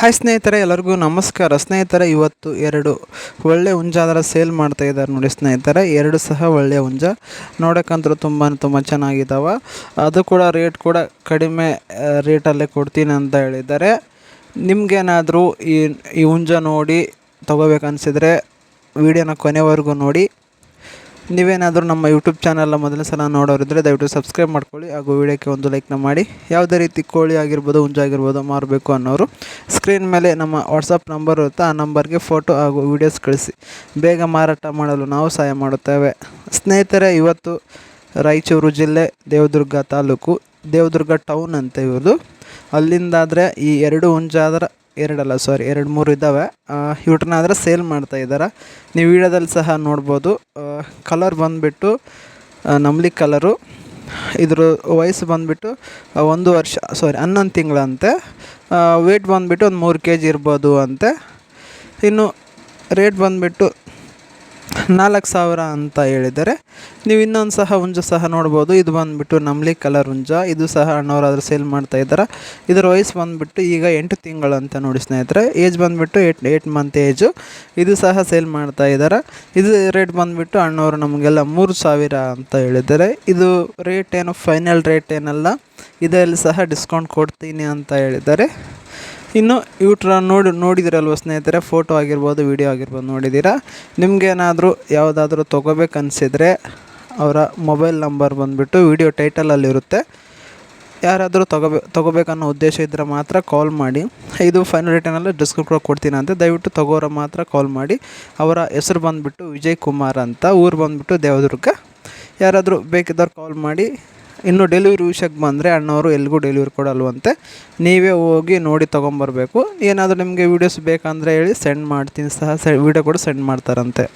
Hi ಸ್ನೇಹಿತರೆ, ಎಲ್ಲರಿಗೂ ನಮಸ್ಕಾರ. ಸ್ನೇಹಿತರೆ, ಇವತ್ತು ಎರಡು ಒಳ್ಳೆ ಹುಂಜಾದರ ಸೇಲ್ ಮಾಡ್ತಾ ಇದ್ದಾರೆ ನೋಡಿ ಸ್ನೇಹಿತರೆ. ಎರಡು ಸಹ ಒಳ್ಳೆಯ ಹುಂಜ. ನೋಡೋಕ್ಕಂತೂ ತುಂಬ ತುಂಬ ಚೆನ್ನಾಗಿದ್ದಾವೆ ಅದು ಕೂಡ ರೇಟ್ ಕೂಡ ಕಡಿಮೆ ರೇಟಲ್ಲೇ ಕೊಡ್ತೀನಿ ಅಂತ ಹೇಳಿದ್ದಾರೆ. ನಿಮಗೇನಾದರೂ ಈ ಈ ಹುಂಜ ನೋಡಿ ತೊಗೋಬೇಕನ್ಸಿದ್ರೆ, ವಿಡಿಯೋನ ಕೊನೆವರೆಗೂ ನೋಡಿ. ನೀವೇನಾದರೂ ನಮ್ಮ ಯೂಟ್ಯೂಬ್ ಚಾನಲ್ನ ಮೊದಲನೇ ಸಲ ನೋಡೋರಿದ್ದರೆ ದಯವಿಟ್ಟು ಸಬ್ಸ್ಕ್ರೈಬ್ ಮಾಡ್ಕೊಳ್ಳಿ ಹಾಗೂ ವಿಡಿಯೋಕ್ಕೆ ಒಂದು ಲೈಕ್ನ ಮಾಡಿ. ಯಾವುದೇ ರೀತಿ ಕೋಳಿ ಆಗಿರ್ಬೋದು, ಹುಂಜ ಆಗಿರ್ಬೋದು ಮಾರಬೇಕು ಅನ್ನೋರು ಸ್ಕ್ರೀನ್ ಮೇಲೆ ನಮ್ಮ ವಾಟ್ಸಪ್ ನಂಬರ್ ಇರುತ್ತೆ. ಆ ನಂಬರ್ಗೆ ಫೋಟೋ ಹಾಗೂ ವೀಡಿಯೋಸ್ ಕಳಿಸಿ. ಬೇಗ ಮಾರಾಟ ಮಾಡಲು ನಾವು ಸಹಾಯ ಮಾಡುತ್ತೇವೆ. ಸ್ನೇಹಿತರೆ, ಇವತ್ತು ರಾಯಚೂರು ಜಿಲ್ಲೆ ದೇವದುರ್ಗ ತಾಲೂಕು, ದೇವದುರ್ಗ ಟೌನ್ ಅಂತ ಇವರು ಅಲ್ಲಿಂದಾದರೆ ಈ ಎರಡು ಹುಂಜಾದ್ರೆ ಎರಡಲ್ಲ ಸಾರಿ ಎರಡು, ಮೂರು ಇದ್ದಾವೆ. ಇವ್ರನ್ನ ಆದರೆ ಸೇಲ್ ಮಾಡ್ತಾ ಇದ್ದಾರೆ? ನೀವು ವಿಡಿಯೋದಲ್ಲಿ ಸಹ ನೋಡ್ಬೋದು. ಕಲರ್ ಬಂದುಬಿಟ್ಟು ನಂಬ್ಲಿ ಕಲರು ಇದ್ರ ವಯಸ್ಸು ಬಂದುಬಿಟ್ಟು ಒಂದು ವರ್ಷ ಸಾರಿ ಹನ್ನೊಂದು ತಿಂಗಳಂತೆ. ವೇಟ್ ಬಂದುಬಿಟ್ಟು ಒಂದು ಮೂರು ಕೆ ಜಿ ಇರ್ಬೋದು ಅಂತೆ. ಇನ್ನು ರೇಟ್ ಬಂದುಬಿಟ್ಟು ನಾಲ್ಕು ಸಾವಿರ ಅಂತ ಹೇಳಿದ್ದಾರೆ ನೀವು ಇನ್ನೊಂದು ಸಹ ಹುಂಜ ಸಹ ನೋಡ್ಬೋದು. ಇದು ಬಂದುಬಿಟ್ಟು ನಂಬಲಿ ಕಲರ್ ಹುಂಜ. ಇದು ಸಹ ಅಣ್ಣವರಾದರೂ ಸೇಲ್ ಮಾಡ್ತಾ ಇದ್ದಾರೆ? ಇದರ ವಯಸ್ಸು ಬಂದುಬಿಟ್ಟು ಈಗ ಎಂಟು ತಿಂಗಳು ಅಂತ ನೋಡಿ ಸ್ನೇಹಿತರೆ. ಏಜ್ ಬಂದುಬಿಟ್ಟು ಏಟ್ ಏಟ್ ಮಂತ್ ಏಜು ಇದು ಸಹ ಸೇಲ್ ಮಾಡ್ತಾ ಇದ್ದಾರೆ? ಇದು ರೇಟ್ ಬಂದುಬಿಟ್ಟು ಅಣ್ಣವರು ನಮಗೆಲ್ಲ ಮೂರು ಸಾವಿರ ಅಂತ ಹೇಳಿದ್ದಾರೆ. ಇದು ರೇಟ್ ಏನು, ಫೈನಲ್ ರೇಟ್ ಏನಲ್ಲ. ಇದರಲ್ಲಿ ಸಹ ಡಿಸ್ಕೌಂಟ್ ಕೊಡ್ತೀನಿ ಅಂತ ಹೇಳಿದ್ದಾರೆ. ಇನ್ನು ಯೂಟ್ರ ನೋಡಿ ನೋಡಿದಿರಲ್ವ ಸ್ನೇಹಿತರೆ, ಫೋಟೋ ಆಗಿರ್ಬೋದು, ವಿಡಿಯೋ ಆಗಿರ್ಬೋದು ನೋಡಿದ್ದೀರಾ ನಿಮಗೇನಾದರೂ ಯಾವುದಾದ್ರೂ ತೊಗೋಬೇಕನ್ಸಿದ್ರೆ ಅವರ ಮೊಬೈಲ್ ನಂಬರ್ ಬಂದುಬಿಟ್ಟು ವಿಡಿಯೋ ಟೈಟಲಲ್ಲಿರುತ್ತೆ. ಯಾರಾದರೂ ತೊಗೋಬೇ, ತೊಗೋಬೇಕನ್ನೋ ಉದ್ದೇಶ ಇದ್ದರೆ ಮಾತ್ರ ಕಾಲ್ ಮಾಡಿ. ಇದು ಫೈನಲ್ ರಿಟರ್ನಲ್ಲಿ ಡಿಸ್ಕ್ರಿಪ್ಟ್ ಕೂಡ ಕೊಡ್ತೀನಿ ಅಂತ. ದಯವಿಟ್ಟು ತೊಗೋರ ಮಾತ್ರ ಕಾಲ್ ಮಾಡಿ. ಅವರ ಹೆಸರು ಬಂದುಬಿಟ್ಟು ವಿಜಯ್ ಕುಮಾರ್ ಅಂತ, ಊರು ಬಂದುಬಿಟ್ಟು ದೇವದುರ್ಗ. ಯಾರಾದರೂ ಬೇಕಿದ್ದವ್ರು ಕಾಲ್ ಮಾಡಿ. ಇನ್ನು ಡೆಲಿವರಿ ವಿಷಯಕ್ಕೆ ಬಂದರೆ ಅಣ್ಣವರು ಎಲ್ಲಿಗೂ ಡೆಲಿವರಿ ಕೊಡಲ್ವಂತೆ. ನೀವೇ ಹೋಗಿ ನೋಡಿ ತೊಗೊಂಬರ್ಬೇಕು. ಏನಾದರೂ ನಿಮಗೆ ವೀಡಿಯೋಸ್ ಬೇಕಂದರೆ ಹೇಳಿ ಸೆಂಡ್ ಮಾಡ್ತೀನಿ ಸಹ. ಸೆ ವೀಡಿಯೋ ಕೂಡ ಸೆಂಡ್ ಮಾಡ್ತಾರಂತೆ.